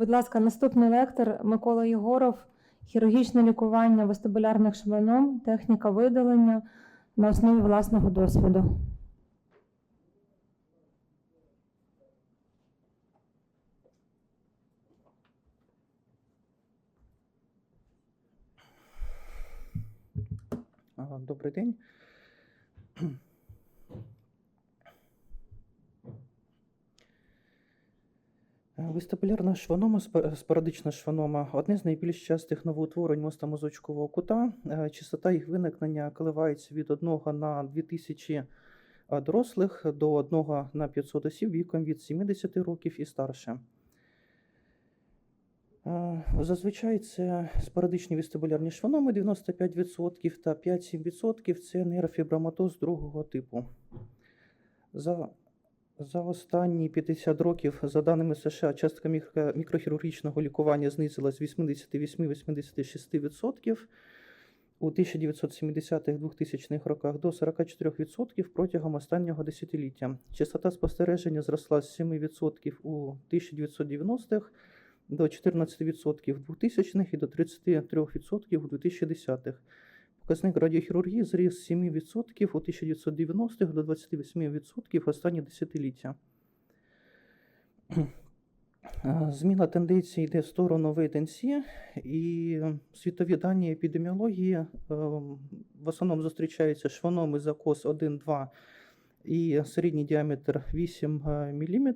Будь ласка, наступний лектор Микола Єгоров, хірургічне лікування вестибулярних швином, техніка видалення на основі власного досвіду. Добрий день. Вестибулярна шванома, спорадична шванома одне з найбільш частих новоутворень мозку кута. Е, Частота їх виникнення коливається від 1 на 2000 дорослих до 1 на 500 осіб віком від 70 років і старше. Е, Зазвичай це спорадичні вестибулярні шваноми 95% та 5-7% це нейрофіброматоз другого типу. За, за останні 50 років, за даними США, частка мікро, мікрохірургічного лікування знизилась з 88-86% у 1970-2000 роках до 44% протягом останнього десятиліття. Частота спостереження зросла з 7% у 1990-х до 14% в 2000-х і до 33% у 2010-х. Показник радіохірургії зріс з 7% у 1990-х до 28% в останні десятиліття. Зміна тенденції йде в сторону wait і світові дані епідеміології в основному зустрічаються шваноми за кос 1-2 і середній діаметр 8 мм.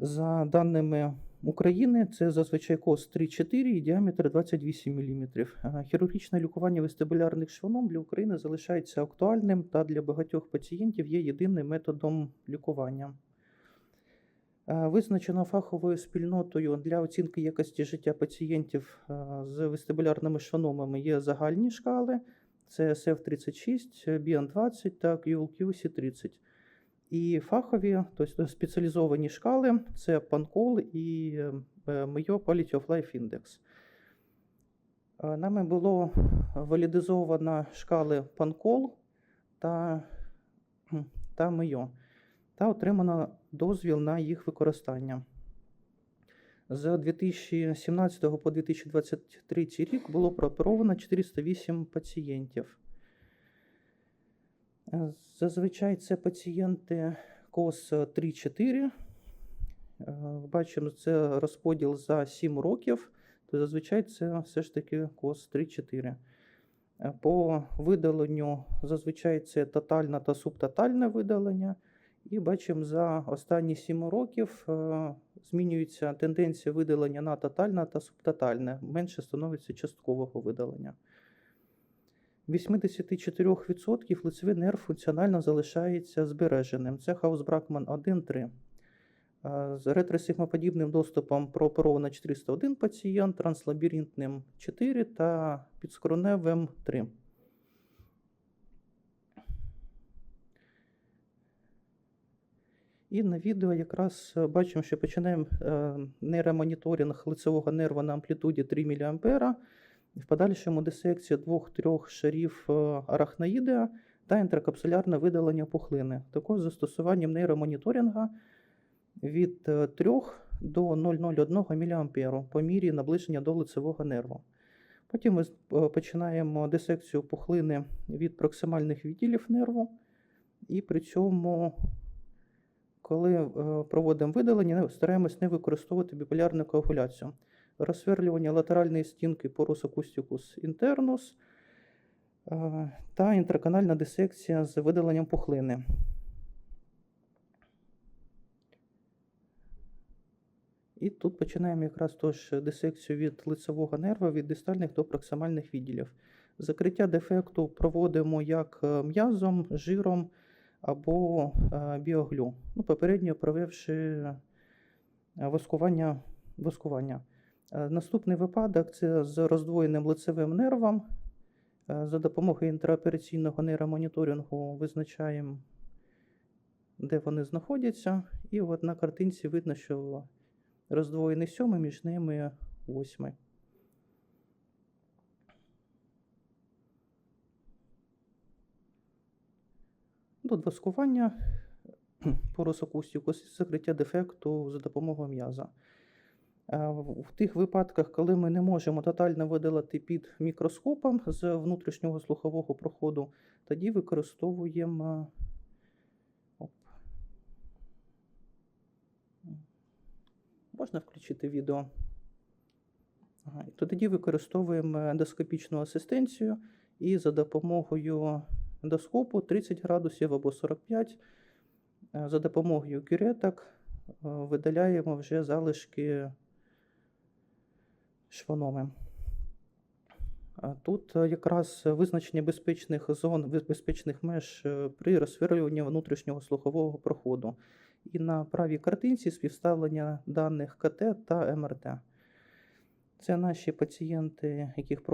За даними України, це зазвичай кос 3-4 і діаметр 28 мм. Хірургічне лікування вестибулярних шваном для України залишається актуальним та для багатьох пацієнтів є єдиним методом лікування. Е, Визначено фаховою спільнотою для оцінки якості життя пацієнтів е, з вестибулярними шваномами є загальні шкали, це SF36, BN20 та QLQ-C30. І фахові, тобто спеціалізовані шкали це PANCOL і е, Mayo Quality of Life Index. Е, Нами було валідизовано шкали PANCOL та, та Mayo та отримано дозвіл на їх використання. З 2017 по 2023 рік було прооперовано 408 пацієнтів. Зазвичай це пацієнти КОС 3-4. Е, Бачимо, це розподіл за 7 років, то зазвичай це все ж таки КОС 3-4. Е, По видаленню зазвичай це тотальне та субтотальне видалення. І бачимо, за останні 7 років е, змінюється тенденція видалення на тотальне та субтотальне. Менше становиться часткового видалення. 84% лицевий нерв функціонально залишається збереженим. Це Хаус-Бракман 1-3. Е, З ретросигмоподібним доступом прооперовано 401 пацієнт, транслабіринтним 4 та підскроневим 3. І на відео якраз бачимо, що починаємо е, нейромоніторинг лицевого нерва на амплітуді 3 мА. В подальшому дисекція двох-трьох шарів е, арахноїдеа та інтракапсулярне видалення пухлини. Також застосуванням нейромоніторинга від е, 3 до 0,01 мА по мірі наближення до лицевого нерву. Потім ми е, починаємо дисекцію пухлини від проксимальних відділів нерву, і при цьому, коли е, проводимо видалення, стараємось не використовувати біполярну коагуляцію розсверлювання латеральної стінки порус акустикус інтернус е, та інтраканальна дисекція з видаленням пухлини. І тут починаємо якраз тож дисекцію від лицевого нерва від дистальних до проксимальних відділів. Закриття дефекту проводимо як е, м'язом, жиром або е, біоглю, ну, попередньо провівши воскування. воскування. Е, Наступний випадок це з роздвоєним лицевим нервом. Е, За допомогою інтраопераційного нейромоніторингу визначаємо, де вони знаходяться. І от на картинці видно, що роздвоєний сьомий, між ними восьмий. До воскування порус акустикус закриття дефекту за допомогою м'яза. Е, В тих випадках, коли ми не можемо тотально видалити під мікроскопом з внутрішнього слухового проходу, тоді використовуємо. Оп. Можна включити відео? Ага, то Тоді використовуємо ендоскопічну асистенцію і за допомогою ендоскопу 30 градусів або 45 е, за допомогою кюреток е, видаляємо вже залишки шваноми. Тут е, якраз визначення безпечних зон, безпечних меж е, при розсверлюванні внутрішнього слухового проходу. І на правій картинці співставлення даних КТ та МРТ. Це наші пацієнти, яких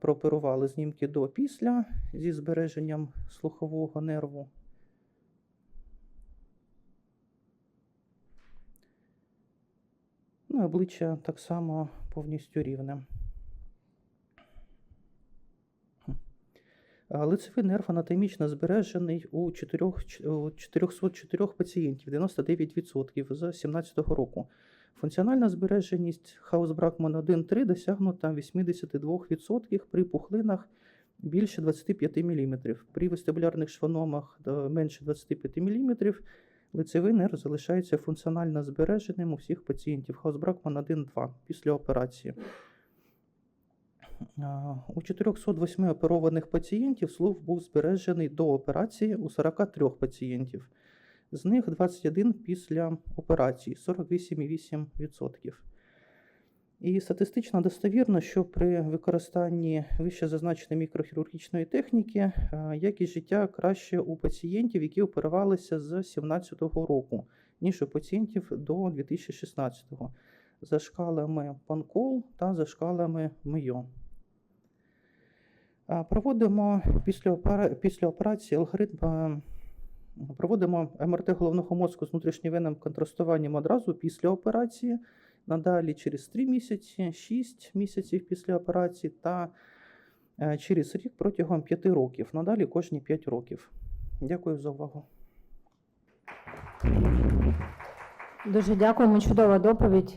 прооперували знімки до після зі збереженням слухового нерву. Ну, і обличчя так само повністю рівне. Лицевий нерв анатомічно збережений у 4, 404 пацієнтів, 99% з 2017 року. Функціональна збереженість Хаус-Бракман 1.3 досягнута 82% при пухлинах більше 25 мм. При вестибулярних шваномах е, менше 25 мм лицевий нерв залишається функціонально збереженим у всіх пацієнтів Хаусбракман 1-2 після операції. У 408 оперованих пацієнтів слух був збережений до операції у 43 пацієнтів. З них 21 після операції 48,8%. І статистично достовірно, що при використанні вище зазначеної мікрохірургічної техніки е, якість життя краще у пацієнтів, які оперувалися з 2017 року, ніж у пацієнтів до 2016-го, за шкалами Панкол та за шкалами Мейо. Проводимо після, операції алгоритм. е, Проводимо МРТ головного мозку з внутрішньовенним контрастуванням одразу після операції, надалі через 3 місяці, 6 місяців після операції та е, через рік протягом 5 років. Надалі кожні 5 років. Дякую за увагу. Дуже дякуємо. Чудова доповідь.